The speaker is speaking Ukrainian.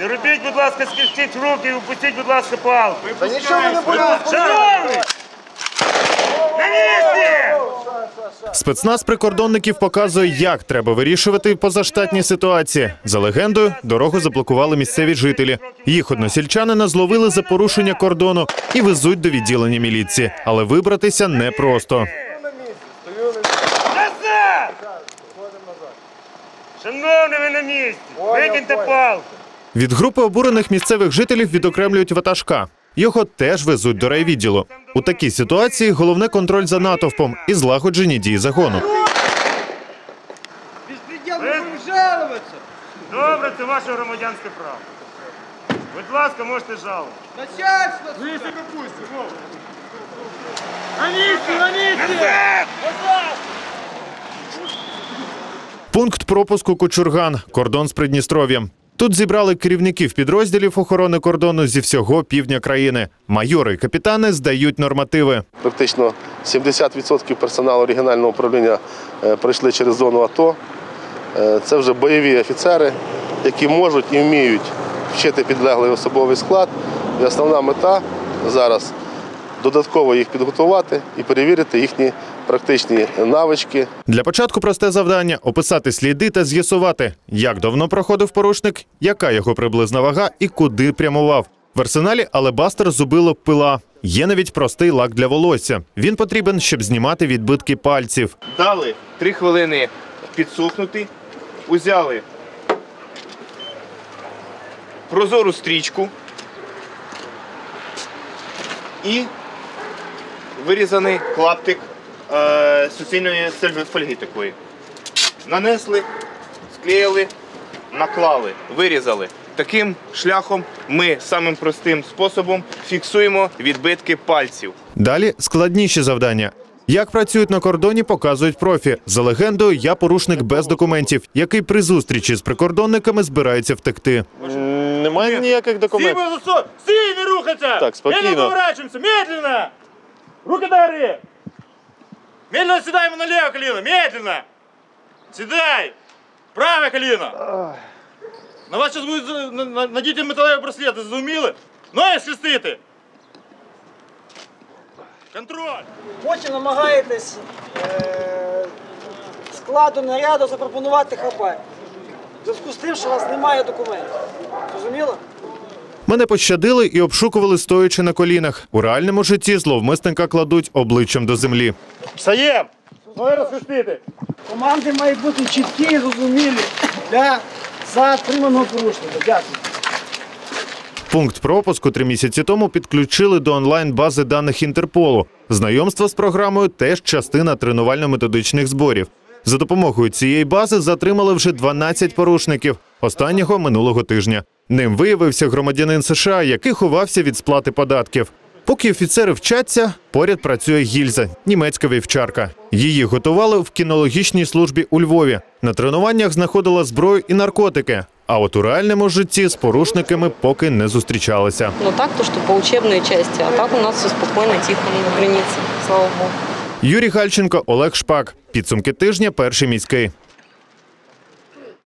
Не робіть, будь ласка, скрестіть руки і упустіть, будь ласка, палку. Та нічого ми не будемо. Шановний! На місці! Спецназ прикордонників показує, як треба вирішувати позаштатні ситуації. За легендою, дорогу заблокували місцеві жителі. Їх односельчанина зловили за порушення кордону і везуть до відділення міліції. Але вибратися непросто. Назад! Шановний, ви на місці. Викиньте палку. Від групи обурених місцевих жителів відокремлюють ватажка. Його теж везуть до райвідділу. У такій ситуації головне контроль за натовпом і злагоджені дії загону. Добре, це ваше громадянське право. Будь ласка, можете жалувати. Начальство. Выше На месте, на месте. Пункт пропуску Кучурган, кордон з Придністров'ям. Тут зібрали керівників підрозділів охорони кордону зі всього півдня країни. Майори і капітани здають нормативи. Практично 70% персоналу регіонального управління е, пройшли через зону АТО. Е, Це вже бойові офіцери, які можуть і вміють вчити підлеглий особовий склад. І основна мета зараз додатково їх підготувати і перевірити їхні практичні навички, Для початку просте завдання описати сліди та з'ясувати, як давно проходив порушник, яка його приблизна вага і куди прямував. В арсеналі алебастер зубило пила. Є навіть простий лак для волосся. Він потрібен, щоб знімати відбитки пальців. дали 3 хвилини підсохнути, узяли прозору стрічку і вирізаний клаптик е, суцільної фольги такої. Нанесли, склеїли, наклали, вирізали. Таким шляхом ми самим простим способом фіксуємо відбитки пальців. Далі складніші завдання. Як працюють на кордоні, показують профі. За легендою, я порушник без документів, який при зустрічі з прикордонниками збирається втекти. Немає ніяких документів. Стій, не рухаться! Так, спокійно. Медленно поворачиваемся, медленно! Руки до гори! Медленно седаем на левое колено, медленно! Седай! Правое колено! На вас сейчас будет, за- на- на- надійте металеві браслети, зрозуміли? Ноги схрестити! Контроль! Потім намагаєтесь е, складу наряду запропонувати хабар. В зв'язку з тим, що у вас немає документів. Зрозуміло? Мене пощадили і обшукували стоячи на колінах. У реальному житті зловмисника кладуть обличчям до землі. Встаєм! Ноги! Команди мають бути чіткі і зрозумілі для затриманого порушника. Дякую. Пункт пропуску три місяці тому підключили до онлайн-бази даних Інтерполу. Знайомство з програмою теж частина тренувально-методичних зборів. За допомогою цієї бази затримали вже 12 порушників. Останнього минулого тижня. Ним виявився громадянин США, який ховався від сплати податків. Поки офіцери вчаться, поряд працює гільза, німецька вівчарка. Її готували в кінологічній службі у Львові. На тренуваннях знаходила зброю і наркотики. А от у реальному житті з порушниками поки не зустрічалися. Но так, то что по учебной части, а так у нас все спокойно, тихо на границе, слава богу. Юрій Гальченко, Олег Шпак. Підсумки тижня. Перший міський.